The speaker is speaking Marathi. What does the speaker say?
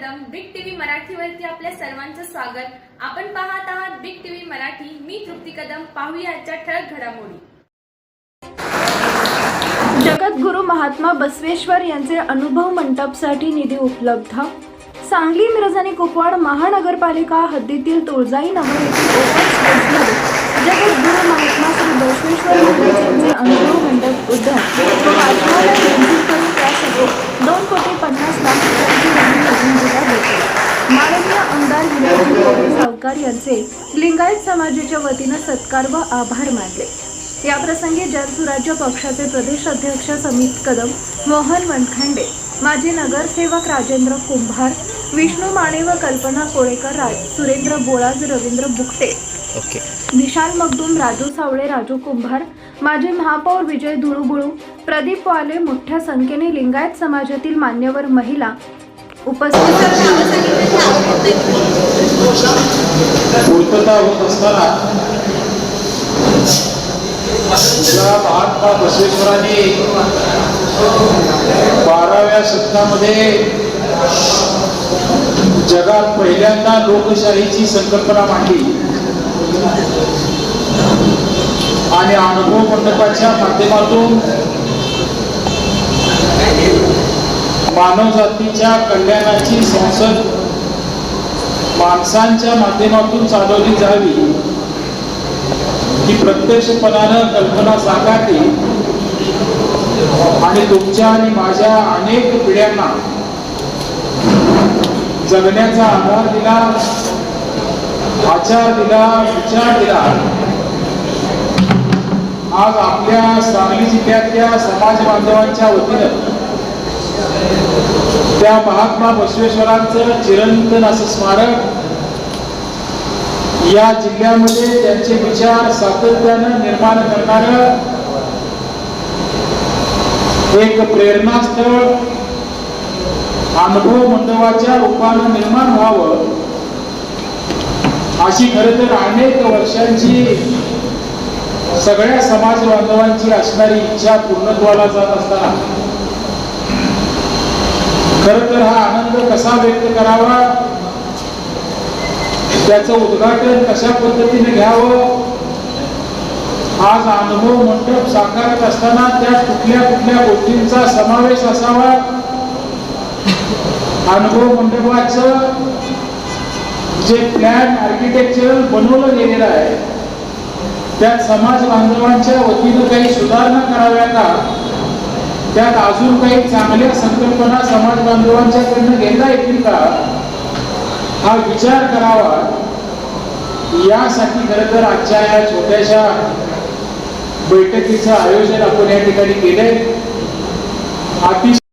मराठीवरती आपल्या सर्वांचं स्वागत. आपण पाहत आहात बिग टीव्ही मराठी. मी तृप्ती कदम. पाहूया आजच्या ठळक घडामोडी. जगद्गुरु महात्मा बसवेश्वर यांचे अनुभव मंडपसाठी निधी उपलब्ध. सांगली मिरज आणि कुपवाड महानगरपालिका हद्दीतील तुळजाई नगर येथील जगद्गुरु महात्मा श्री बसवेश्वर महाराज यांचे अनुभव मंडप उद्घाटन. माननीय आमदार विनायकजी सावकार यांचे लिंगायत समाजाच्या वतीनं सत्कार व आभार मानले. याप्रसंगी जनसुराज्य पक्षाचे प्रदेश अध्यक्ष समित कदम मोहन वनखंडे माजी नगरसेवक राजेंद्र कुंभार विष्णू माने व कल्पना कोळेकर राज सुरेंद्र बोळाज रवींद्र बुकटे ओके. विशाल मगदूम राजू सावळे राजू कुंभार माजी महापौर विजय धुळुबुळू प्रदीप वाले मोठ्या संख्येने लिंगायत समाजातील मान्यवर महिला पूर्तता होत असताना महात्मा बसवेश्वरांनी बाराव्या शतकामध्ये जगात पहिल्यांदा लोकशाहीची संकल्पना मांडली. आणि अनुभव मंडपाच्या माध्यमातून मानव जातीच्या कल्याणाची संसद माणसांच्या माध्यमातून चालवली जावी ही प्रत्यक्षपणानं कल्पना साकारली आणि तुमच्या आणि माझ्या अनेक पिढ्यांना जगण्याचा आधार दिला आचार दिला विचार दिला. आज आपल्या सांगली जिल्ह्यातल्या समाज बांधवांच्या वतीनं त्या महात्मा बसवेश्वरांचं चिरंतन असं स्मारक या जिल्ह्यामध्ये त्यांचे विचार सातत्यानं निर्माण करणार एक प्रेरणास्थळ अनुभव मंडळाच्या रूपानं निर्माण व्हावं अशी खर तर अनेक वर्षांची सगळ्या समाज बांधवांची असणारी इच्छा पूर्णत्वाला जात असताना. खर तर हा आनंद कसा व्यक्त करावा? त्याचं उद्घाटन कशा पद्धतीने घ्यावं? आज अनुभव मंडप साकारत असताना त्यात कुठल्या कुठल्या गोष्टींचा समावेश असावा? अनुभव मंडपाचं जे प्लॅन आर्किटेक्चर बनवलं गेलेलं आहे त्यात समाज बांधवांच्या वतीनं काही सुधारणा कराव्या का? त्यात अजून काही चांगल्या संकल्पना समाज बांधवांच्याकडनं घेता येतील का? हा विचार करावा. यासाठी खरं तर आजच्या या छोट्याशा बैठकीचं आयोजन आपण या ठिकाणी केलंय. अतिशय